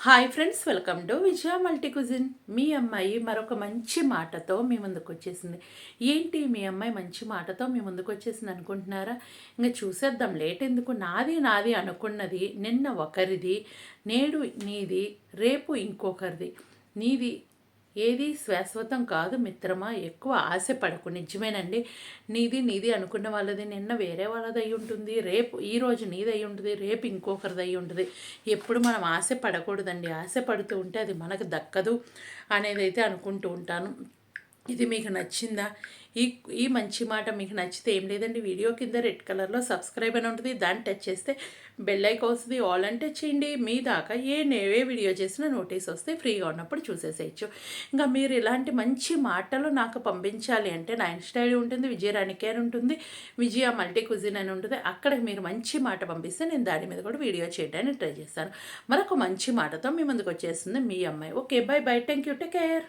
Hi friends welcome to Vijaya multi cuisine మీ అమ్మాయి మరొక మంచి మాటతో మీ ముందుకు వచ్చేసింది. ఏంటి మీ అమ్మాయి మంచి మాటతో మీ ముందుకు వచ్చేసింది అనుకుంటున్నారా? ఇంకా చూసేద్దాం లేట్ ఎందుకు? నాది నాది అనుకున్నది నిన్న ఒకరిది నేడు నీది రేపు ఇంకొకరిది. నీది ఏది శాశ్వతం కాదు మిత్రమా? ఎక్కువ ఆశపడకు. నిజమేనండి. నీది నీది అనుకున్న వాళ్ళది నిన్న వేరే వాళ్ళది అయి ఉంటుంది. రేపు ఈరోజు నీది అయి ఉంటుంది. రేపు ఇంకొకరిది అయి ఉంటుంది. ఎప్పుడు మనం ఆశ పడకూడదండి ఆశ పడుతూ ఉంటే అది మనకు దక్కదు అనేది అయితే అనుకుంటూ ఉంటాను. ఇది మీకు నచ్చిందా? ఈ ఈ మంచి మాట మీకు నచ్చితే ఏం లేదండి వీడియో కింద రెడ్ కలర్లో సబ్స్క్రైబ్ అని ఉంటుంది దాన్ని టచ్ చేస్తే బెల్ ఐక్ వస్తుంది ఆల్ అని టచ్ చేయండి. మీ దాకా ఏ నేవే వీడియో చేసినా నోటీస్ వస్తే ఫ్రీగా ఉన్నప్పుడు చూసేసేయచ్చు. ఇంకా మీరు ఇలాంటి మంచి మాటలు నాకు పంపించాలి అంటే నా స్టైల్ ఉంటుంది విజయరాణి కేర్ ఉంటుంది విజయ మల్టీ కుజిన్ అని ఉంటుంది అక్కడ మీరు మంచి మాట పంపిస్తే నేను దాని మీద కూడా వీడియో చేయడానికి ట్రై చేస్తాను. మరొక మంచి మాటతో మీ ముందుకు వచ్చేస్తుంది మీ అమ్మాయి. Okay bye bye thank you take care.